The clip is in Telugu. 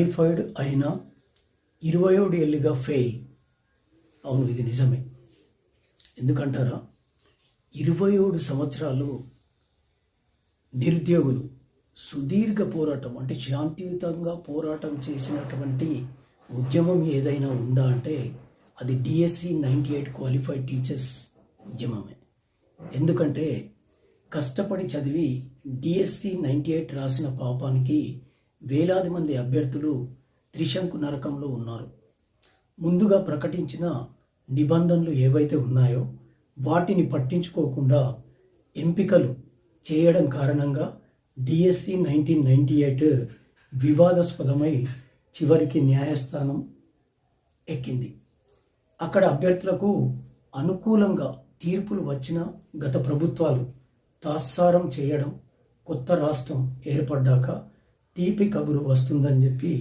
క్వాలిఫైడ్ అయినా ఇరవై ఏడు ఏళ్ళుగా ఫెయిల్ అవును ఇది నిజమే. ఎందుకంటారా? ఇరవై ఏడు సంవత్సరాలు నిరుద్యోగులు సుదీర్ఘ పోరాటం అంటే శాంతియుతంగా పోరాటం చేసినటువంటి ఉద్యమం ఏదైనా ఉందా అంటే అది DSC ninety eight qualified teachers ఉద్యమమే. ఎందుకంటే కష్టపడి చదివి డిఎస్సి నైంటీ ఎయిట్ రాసిన పాపానికి వేలాది మంది అభ్యర్థులు త్రిశంకు నరకంలో ఉన్నారు. ముందుగా ప్రకటించిన నిబంధనలు ఏవైతే ఉన్నాయో వాటిని పట్టించుకోకుండా ఎంపికలు చేయడం కారణంగా డిఎస్సి నైన్టీన్ నైంటీ ఎయిట్ వివాదాస్పదమై చివరికి న్యాయస్థానం ఎక్కింది. అక్కడ అభ్యర్థులకు అనుకూలంగా తీర్పులు వచ్చిన గత ప్రభుత్వాలు తాత్సారం చేయడం కొత్త రాష్ట్రం ఏర్పడ్డాక తీపి కబురు వస్తుందని చెప్పి